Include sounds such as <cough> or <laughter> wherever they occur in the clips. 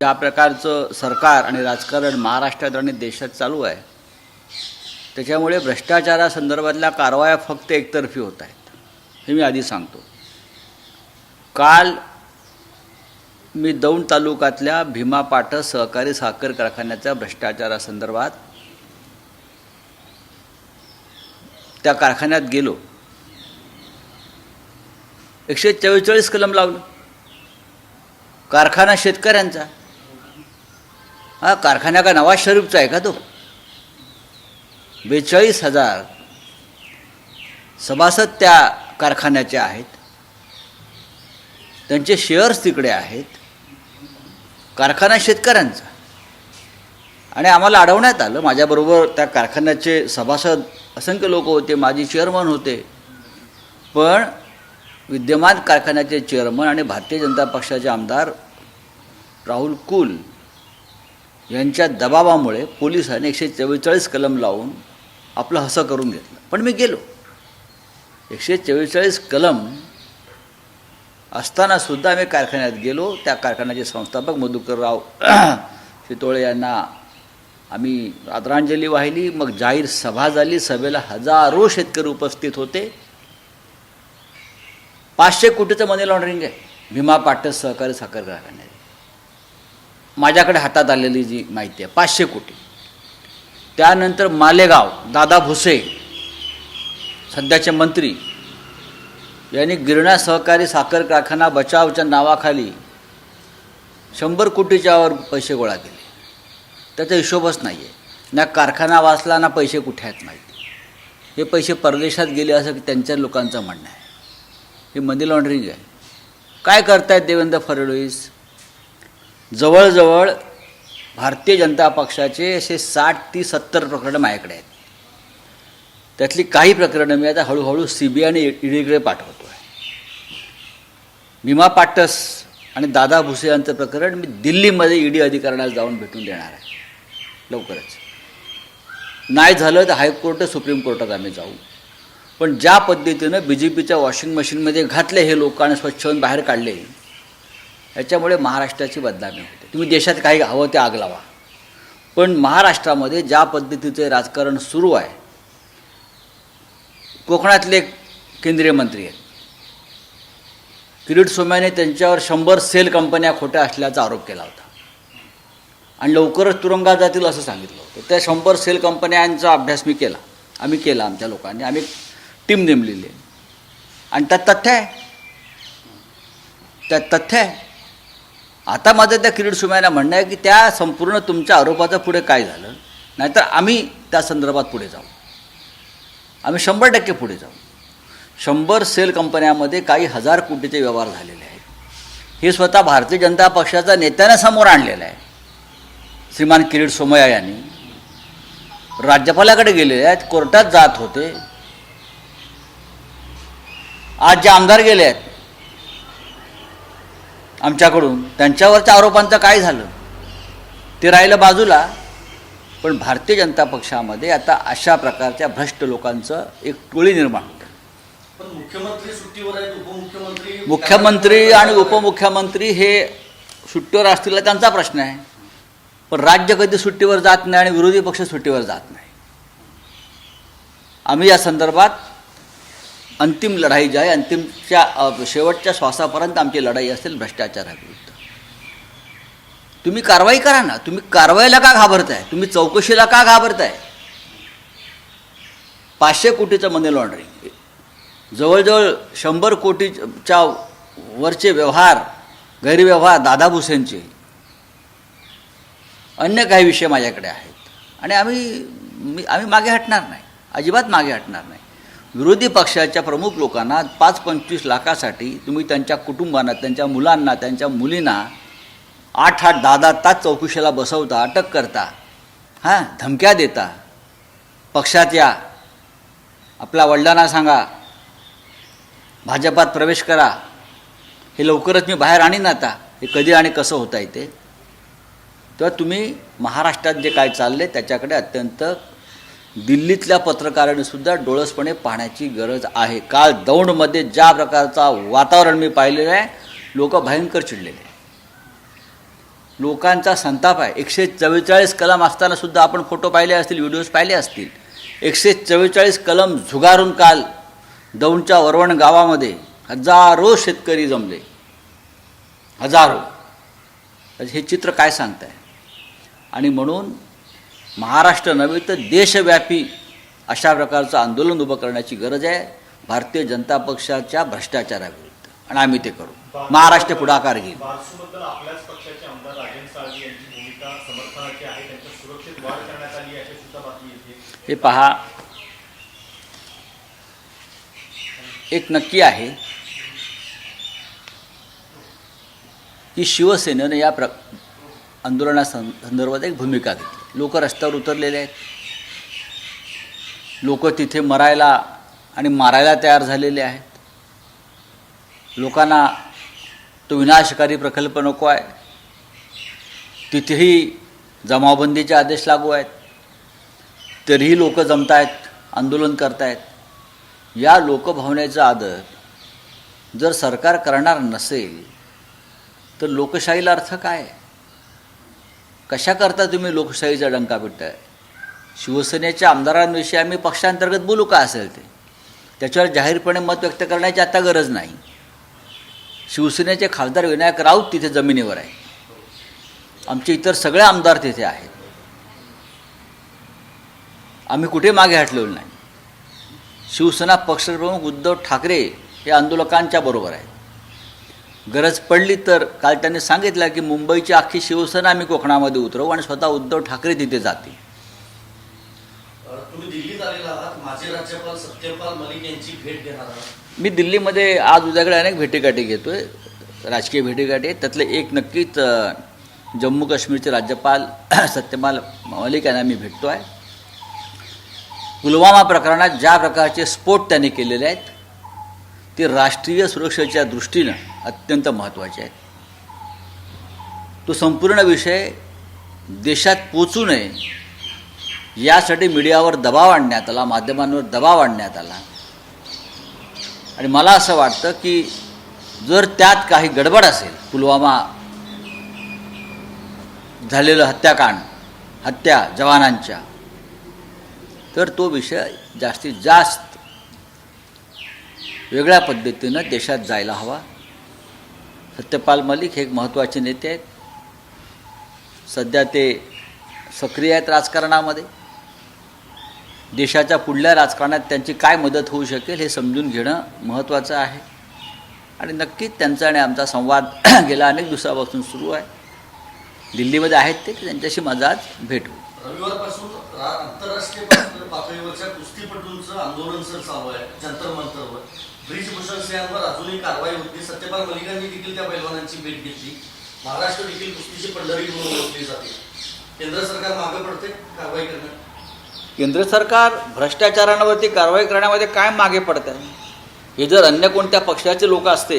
ज्या प्रकारचं सरकार आणि राजकारण महाराष्ट्रात आणि देशात चालू आहे. त्याच्यामुळे भ्रष्टाचारासंदर्भातल्या कारवाया फक्त एकतर्फी होत आहेत हे मी आधी सांगतो. काल मी दौंड तालुक्यातल्या भीमा पाटस सहकारी साखर कारखान्याच्या भ्रष्टाचारासंदर्भात त्या कारखान्यात गेलो. एकशे चव्वेचाळीस कलम लावलं. कारखाना शेतकऱ्यांचा. हा कारखाना का नवाज शरीफचा आहे का तो? बेचाळीस हजार सभासद त्या कारखान्याचे आहेत. त्यांचे शेअर्स तिकडे आहेत. कारखाना शेतकऱ्यांचा. आणि आम्हाला अडवण्यात आलं. माझ्याबरोबर त्या कारखान्याचे सभासद असंख्य लोक होते. माजी चेअरमन होते. पण विद्यमान कारखान्याचे चेअरमन आणि भारतीय जनता पक्षाचे आमदार राहुल कुल यांच्या दबावामुळे पोलिसांनी एकशे चव्वेचाळीस कलम लावून आपलं हसं करून घेतलं. पण मी गेलो. एकशे चव्वेचाळीस कलम असतानासुद्धा आम्ही कारखान्यात गेलो. त्या कारखान्याचे संस्थापक मधुकरराव <clears throat> शितोळे यांना आम्ही आदरांजली वाहिली. मग जाहीर सभा झाली. सभेला हजारो शेतकरी उपस्थित होते. पाचशे कोटीचं मनी लॉन्ड्रिंग आहे. भीमा पाटस सहकारी साखर कारखान्यात. माझ्याकडे हातात आलेली जी माहिती आहे पाचशे कोटी. त्यानंतर मालेगाव दादा भुसे सध्याचे मंत्री यांनी गिरणा सहकारी साखर कारखाना बचावच्या नावाखाली शंभर कोटीच्या वर पैसे गोळा केले. त्याचा हिशोबच नाही आहे ना कारखाना वाचला ना पैसे कुठे आहेत माहिती. हे पैसे परदेशात गेले असं त्यांच्या लोकांचं म्हणणं आहे. हे मनी लॉन्ड्रिंग आहे. काय करतायत देवेंद्र फडणवीस? जवळजवळ भारतीय जनता पक्षाचे असे साठ ती सत्तर प्रकरणं माझ्याकडे आहेत. त्यातली काही प्रकरणं मी आता हळूहळू सी बी आय आणि ईडीकडे पाठवतो आहे भीमा पाटस आणि दादा भुसे यांचं प्रकरण मी दिल्लीमध्ये ईडी अधिकाऱ्यांना जाऊन भेटून देणार आहे. लवकरच. नाही झालं तर हायकोर्ट सुप्रीम कोर्टात आम्ही जाऊ. पण ज्या पद्धतीनं बी जे पीच्या वॉशिंग मशीनमध्ये घातले हे लोकांना स्वच्छ होऊन बाहेर काढले याच्यामुळे महाराष्ट्राची बदनामी होते. तुम्ही देशात काही हवं ते आग लावा. पण महाराष्ट्रामध्ये ज्या पद्धतीचे राजकारण सुरू आहे कोकणातले केंद्रीय मंत्री आहेत. किरीट सोम्याने त्यांच्यावर शंभर सेल कंपन्या खोट्या असल्याचा आरोप केला होता. आणि लवकरच तुरुंगात जातील असं सांगितलं होतं. त्या शंभर सेल कंपन्यांचा अभ्यास मी केला. आम्ही केला आमच्या लोकांनी. आम्ही टीम नेमलेली आहे. आणि त्यात तथ्य आहे. त्यात तथ्य आहे. आता माझं त्या किरीट सुम्याला म्हणणं आहे की त्या संपूर्ण तुमच्या आरोपाचं पुढे काय झालं? नाहीतर आम्ही त्या संदर्भात पुढे जाऊ. आम्ही शंभर टक्के पुढे जाऊ. शंभर सेल कंपन्यामध्ये काही हजार कोटीचे व्यवहार झालेले आहेत. हे स्वतः भारतीय जनता पक्षाचा नेत्यानं समोर आणलेलं आहे. श्रीमान किरीट सोमय्या यांनी. राज्यपालाकडे गेलेले आहेत कोर्टात जात होते. आज जे आमदार गेले आहेत आमच्याकडून. त्यांच्यावरच्या आरोपांचं काय झालं? ते राहिलं बाजूला. पण भारतीय जनता पक्षामध्ये आता अशा प्रकारच्या भ्रष्ट लोकांचं एक टोळी निर्माण होतं. पण मुख्यमंत्री सुट्टीवर आहेत उपमुख्यमंत्री मुख्यमंत्री आणि उपमुख्यमंत्री हे सुट्टीवर असतील त्यांचा प्रश्न आहे. पण राज्य कधी सुट्टीवर जात नाही आणि विरोधी पक्ष सुट्टीवर जात नाही. आम्ही या संदर्भात अंतिम लढाई जी आहे अंतिमच्या शेवटच्या श्वासापर्यंत आमची लढाई असेल भ्रष्टाचाराविरुद्ध. तुम्ही कारवाई करा ना. तुम्ही कारवाईला का घाबरताय? तुम्ही चौकशीला का घाबरताय? पाचशे कोटीचं मनी लॉन्ड्रिंग जवळजवळ शंभर कोटीच्या वरचे व्यवहार गैरव्यवहार दादा भुसेंचे. अन्य काही विषय माझ्याकडे आहेत. आणि आम्ही मी आम्ही मागे हटणार नाही. अजिबात मागे हटणार नाही. विरोधी पक्षाच्या प्रमुख लोकांना पाच पंचवीस लाखासाठी तुम्ही त्यांच्या कुटुंबांना त्यांच्या मुलांना त्यांच्या मुलींना आठ आठ दहा दहा तास चौकशीला बसवता अटक करता हां धमक्या देता. पक्षात या. आपल्या वडिलांना सांगा भाजपात प्रवेश करा. हे लवकरच मी बाहेर आणीन आता. हे कधी आणि कसं होता येते तेव्हा तुम्ही महाराष्ट्रात जे काय चालले त्याच्याकडे अत्यंत दिल्लीतल्या पत्रकारांनी सुद्धा डोळसपणे पाहण्याची गरज आहे. काल दौंडमध्ये ज्या प्रकारचा वातावरण मी पाहिलेलं आहे लोक भयंकर चिडलेले आहे लोकांचा संताप आहे. एकशे चव्वेचाळीस कलम असताना सुद्धा आपण फोटो पाहिले असतील व्हिडिओज पाहिले असतील. एकशे चव्वेचाळीस कलम झुगारून काल दौंडच्या वरवण गावामध्ये हजारो शेतकरी जमले. हजारो. हे चित्र काय सांगत आहे आणि म्हणून महाराष्ट्र नव्हे तर देशव्यापी अशा प्रकारचं आंदोलन उभं करण्याची गरज आहे. भारतीय जनता पक्षाच्या भ्रष्टाचाराविरुद्ध. आणि आम्ही ते करू. महाराष्ट्र पुढाकार घेईल. हे पहा. एक नक्की आहे की शिवसेनेनं या प्र आंदोलनासंदर्भात एक भूमिका घेतली. लोक रस्त्यावर उतरलेले आहेत. लोक तिथे मरायला आणि मारायला तयार झालेले आहेत. लोकांना तो विनाशकारी प्रकल्प नको आहे. तिथेही जमावबंदीचे आदेश लागू आहेत. तरीही लोक जमतायत आंदोलन करतायत. या लोकभावनेचा आदर जर सरकार करणार नसेल तर लोकशाहीला अर्थ काय? कशाकरता कशा करता तुम्ही लोकशाहीचा डंका पिटताय? शिवसेनेच्या आमदारांविषयी आम्ही पक्षांतर्गत बोलू का असेल ते? त्याच्यावर जाहीरपणे मत व्यक्त करण्याची आता गरज नाही. शिवसेनेचे खासदार विनायक राऊत तिथे जमिनीवर आहे आमचे इतर सगळे आमदार तिथे आहेत. आम्ही कुठे मागे हटलेलो नाही. शिवसेना पक्षप्रमुख उद्धव ठाकरे हे आंदोलकांच्या बरोबर आहेत. गरज पडली तर काल त्यांनी सांगितलं की मुंबईची अख्खी शिवसेना आम्ही कोकणामध्ये उतरवू आणि स्वतः उद्धव ठाकरे तिथे जातील. अ, तुम्ही दिल्लीत आलेला आहात. माजी राज्यपाल सत्यपाल मलिक यांची भेट घेणार आहात. मी दिल्लीमध्ये आज उद्याकडे अनेक भेटीगाठी घेतोय. राजकीय भेटीगाठी त्यातले एक नक्कीच जम्मू काश्मीरचे राज्यपाल <clears throat> सत्यपाल मलिक यांना मी भेटतो आहे पुलवामा प्रकरणात ज्या प्रकारचे स्फोट त्यांनी केलेले आहेत ते राष्ट्रीय सुरक्षेच्या दृष्टीनं अत्यंत महत्त्वाचे आहेत तो संपूर्ण विषय देशात पोचू नये यासाठी मीडियावर दबाव आणण्यात आला माध्यमांवर दबाव आणण्यात आला. आणि मला असं वाटतं की जर त्यात काही गडबड असेल पुलवामा झालेलं हत्याकांड हत्या जवानांच्या तर तो विषय जास्तीत जास्त वेगळ्या पद्धतीनं देशात जायला हवा. सत्यपाल मलिक हे एक महत्त्वाचे नेते आहेत. सध्या ते सक्रिय आहेत राजकारणामध्ये. देशाच्या पुढल्या राजकारणात त्यांची काय मदत होऊ शकेल हे समजून घेणं महत्त्वाचं आहे. आणि नक्कीच त्यांचा आणि आमचा संवाद <clears throat> गेल्या अनेक दिवसापासून सुरू आहे. दिल्लीमध्ये आहेत ते त्यांच्याशी माझा आज भेट होईल. रविवारपासून आंतरराष्ट्रीय पातळीवरच्या कुस्तीपटूंचं आंदोलन सर चालू आहे जंतर मंतरवर ब्रिजभूषण सिंहांवर अजूनही कारवाई होती सत्यपाल मलिकांनी देखील त्या पैलवानांची भेट घेतली. महाराष्ट्र देखील कुस्तीची पंढरी म्हणून ओळखली जाते. केंद्र सरकार मागे पडते कारवाई करण्यात? केंद्र सरकार भ्रष्टाचारांवरती कारवाई करण्यामध्ये काय मागे पडत आहे हे जर अन्य कोणत्या पक्षाचे लोक असते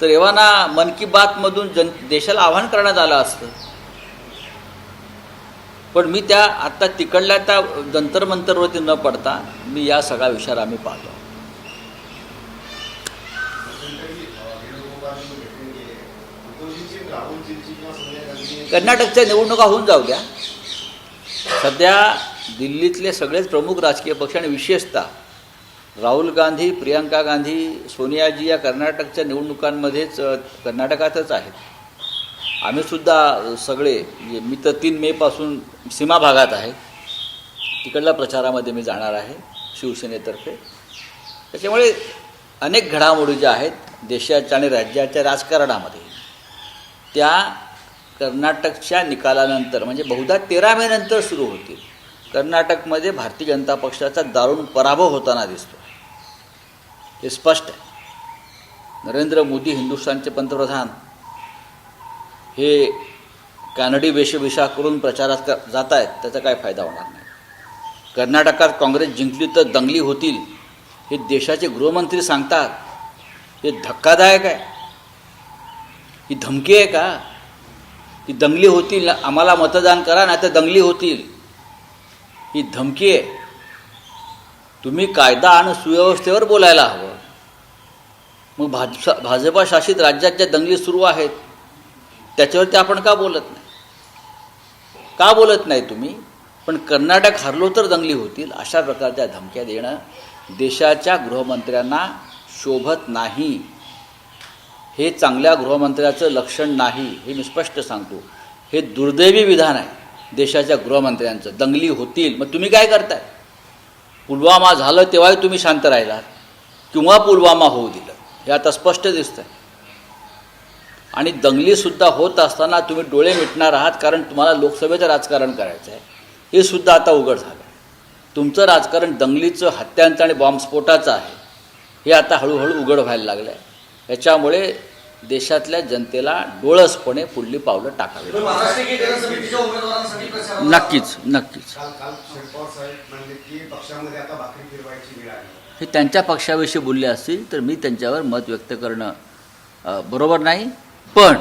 तर एव्हाना मन की बातमधून जन देशाला आव्हान करण्यात आलं असतं. पण मी त्या आत्ता तिकडल्या त्या जंतरमंतरवरती न पडता मी या सगळ्या विषयावर आम्ही पाहतो. कर्नाटकच्या निवडणुका होऊन जाऊ द्या. सध्या दिल्लीतले सगळेच प्रमुख राजकीय पक्ष आणि विशेषतः राहुल गांधी प्रियंका गांधी सोनियाजी या कर्नाटकच्या निवडणुकांमध्येच कर्नाटकातच आहेत. आम्हीसुद्धा सगळे म्हणजे मी तर तीन मेपासून सीमा भागात आहे. तिकडल्या प्रचारामध्ये मी जाणार आहे शिवसेनेतर्फे. त्याच्यामुळे अनेक घडामोडी ज्या आहेत देशाच्या आणि राज्याच्या राजकारणामध्ये त्या कर्नाटकच्या निकालानंतर म्हणजे बहुधा तेरा मे नंतर सुरू होतील. कर्नाटकमध्ये भारतीय जनता पक्षाचा दारुण पराभव होताना दिसतो. हे स्पष्ट आहे. नरेंद्र मोदी हिंदुस्थानचे पंतप्रधान. हे कानडी वेशभूषा करून प्रचारात जात आहेत त्याचा काय फायदा होणार नाही. कर्नाटकात काँग्रेस जिंकली तर दंगली होतील हे देशाचे गृहमंत्री सांगतात. हे धक्कादायक आहे. ही धमकी आहे का? ही दंगली होतील आम्हाला मतदान करा नाही तर दंगली होतील. ही धमकी आहे. तुम्ही कायदा आणि सुव्यवस्थेवर बोलायला हवं. मग भाजपा भाजपा शासित राज्यात ज्या दंगली सुरू आहेत त्याच्यावरती आपण का बोलत नाही? का बोलत नाही तुम्ही? पण कर्नाटक हरलो तर दंगली होतील अशा प्रकारच्या धमक्या देणं देशाच्या गृहमंत्र्यांना शोभत नाही. हे चांगल्या गृहमंत्र्याचं लक्षण नाही हे मी स्पष्ट सांगतो. हे दुर्दैवी विधान आहे देशाच्या गृहमंत्र्यांचं. दंगली होतील. मग तुम्ही काय करताय? पुलवामा झालं तेव्हाही तुम्ही शांत राहिलात. किंवा पुलवामा होऊ दिलं. हे आता स्पष्ट दिसतंय. आणि दंगलीसुद्धा होत असताना तुम्ही डोळे मिटणार आहात कारण तुम्हाला लोकसभेचं राजकारण करायचं आहे. हे सुद्धा आता उघड झालं. तुमचं राजकारण दंगलीचं हत्यांचं आणि बॉम्बस्फोटाचं आहे. हे आता हळूहळू उघड व्हायला लागलं आहे याच्यामुळे देशातल्या जनतेला डोळसपणे पुढली पावलं टाकावी नक्कीच नक्कीच. हे त्यांच्या पक्षाविषयी बोलले असतील तर मी त्यांच्यावर मत व्यक्त करणं बरोबर नाही. पण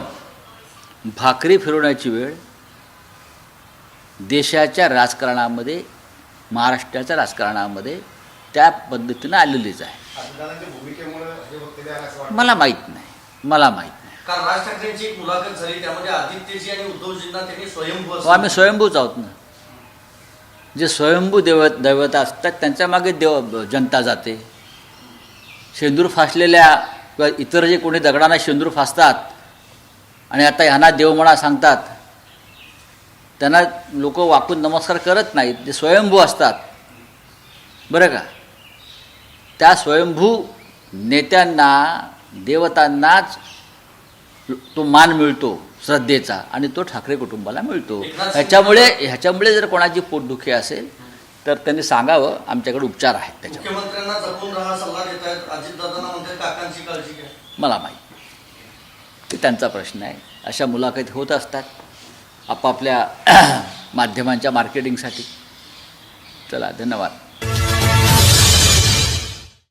भाकरी फिरवण्याची वेळ देशाच्या राजकारणामध्ये महाराष्ट्राच्या राजकारणामध्ये त्या पद्धतीनं आलेलीच आहे. मला माहीत नाही. मला माहीत नाही. काल राज ठाकरेंची एक मुलाखत झाली त्यामध्ये आदित्यजी आणि उद्धवजींना त्यांनी स्वयंभू हो आम्ही स्वयंभूच आहोत ना. जे स्वयंभू देव दैवता असतात त्यांच्या मागे देव जनता जाते. शेंदूर फासलेल्या किंवा इतर जे कोणी दगडांना शेंदूर फासतात आणि आता ह्यांना देव म्हणा सांगतात त्यांना लोक वाकून नमस्कार करत नाहीत. ते स्वयंभू असतात. बरं का? त्या स्वयंभू नेत्यांना देवतांनाच तो मान मिळतो श्रद्धेचा आणि तो ठाकरे कुटुंबाला मिळतो. ह्याच्यामुळे ह्याच्यामुळे जर कोणाची पोटदुखी असेल तर त्यांनी सांगावं आमच्याकडे उपचार आहेत त्याच्यावर मला माहीत ते त्यांचा प्रश्न आहे. अशा मुलाखती होत असतात. आपापल्या <clears throat> माध्यमांच्या मार्केटिंगसाठी. चला धन्यवाद.